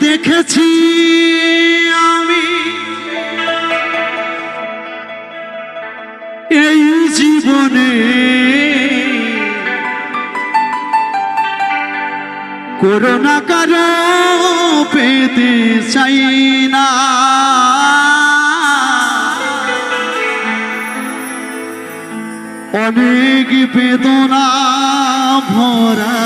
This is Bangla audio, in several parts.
দেখেছি আমি। এই জীবনে করোনা কারও পেতে চাই না। অনেক বেদনা ভরা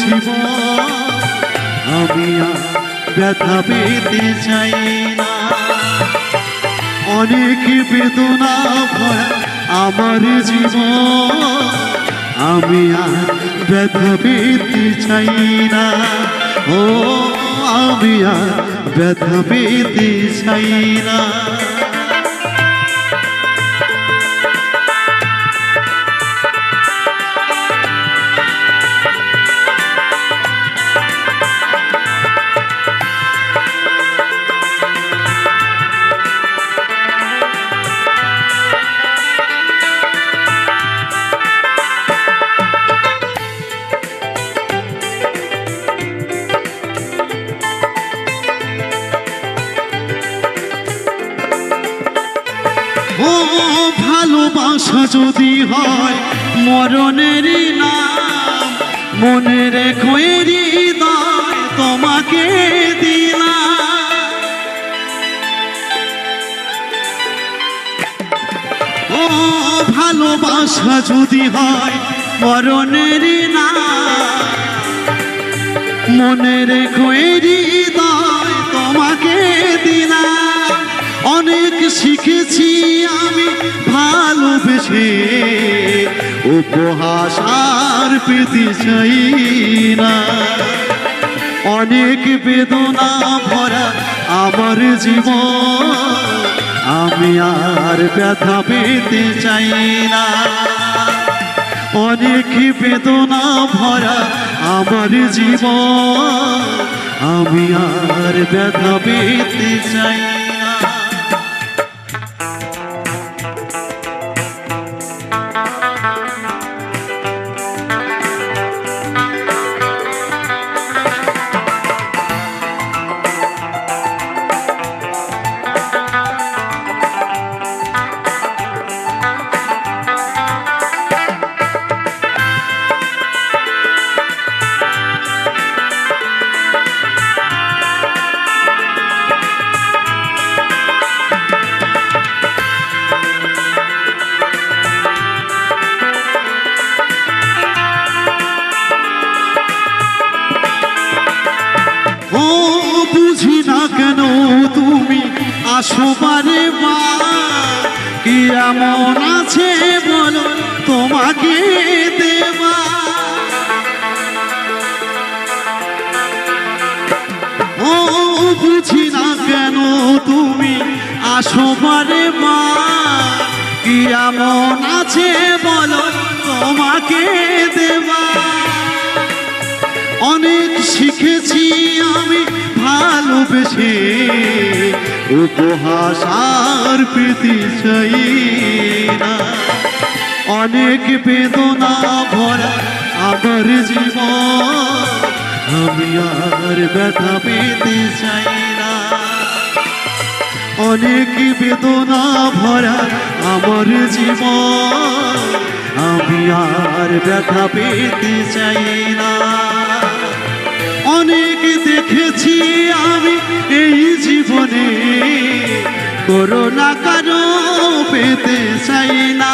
জীবন, আমি আর ব্যথা পেতে চাই না। অনেক বেদনা ভরা আমার জীবন, আমি ব্যথা পেতে চাই না। ও, আমি ব্যথা পেতে চাই না। ভালোবাসা যদি হয়, মরণের নাম মনে রেখো তোমাকে ও, ভালোবাসা যদি হয়, মরণের নাম মনে রেখো হৃদয় উপহাস আর পেতে চাই না। অনেক বেদনা ভরা আমার জীবন, আমি আর ব্যথা পেতে চাই না। অনেক বেদনা ভরা আমার জীবন, আমি আর ব্যথা পেতে চাই বারে বা কি এমন আছে বলো তোমাকে দেবা? ও, বুঝি না কেন তুমি আসো মা, কি এমন আছে বলো তোমাকে দেবা? অনেক শিখেছি আমি ভালোবেসে। উপহাস আর পেতে চাই না। অনেক বেদনা ভরা আমার জীবন, আমি আর ব্যথা পেতে চাই না। অনেক বেদনা ভরা আমার জীবন, আমি আর ব্যথা পেতে চাই না। দেখেছি আমি এই জীবনে। করোনা কারও পেতে চাই না।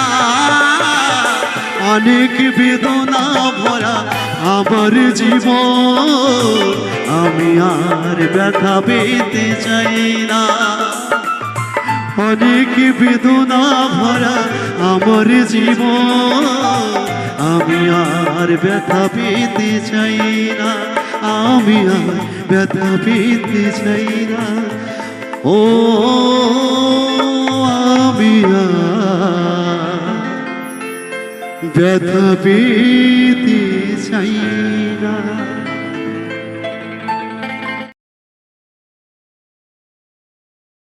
অনেক বেদনা ভরা আমার জীবন। আমি আর ব্যথা পেতে চাই না। অনেক বেদনা ভরা আমার জীবন। আমি আর ব্যথা পেতে চাই না। আমি আর ব্যথা পেতে চাই না। ও আমি ব্যথা পেতে চাই না।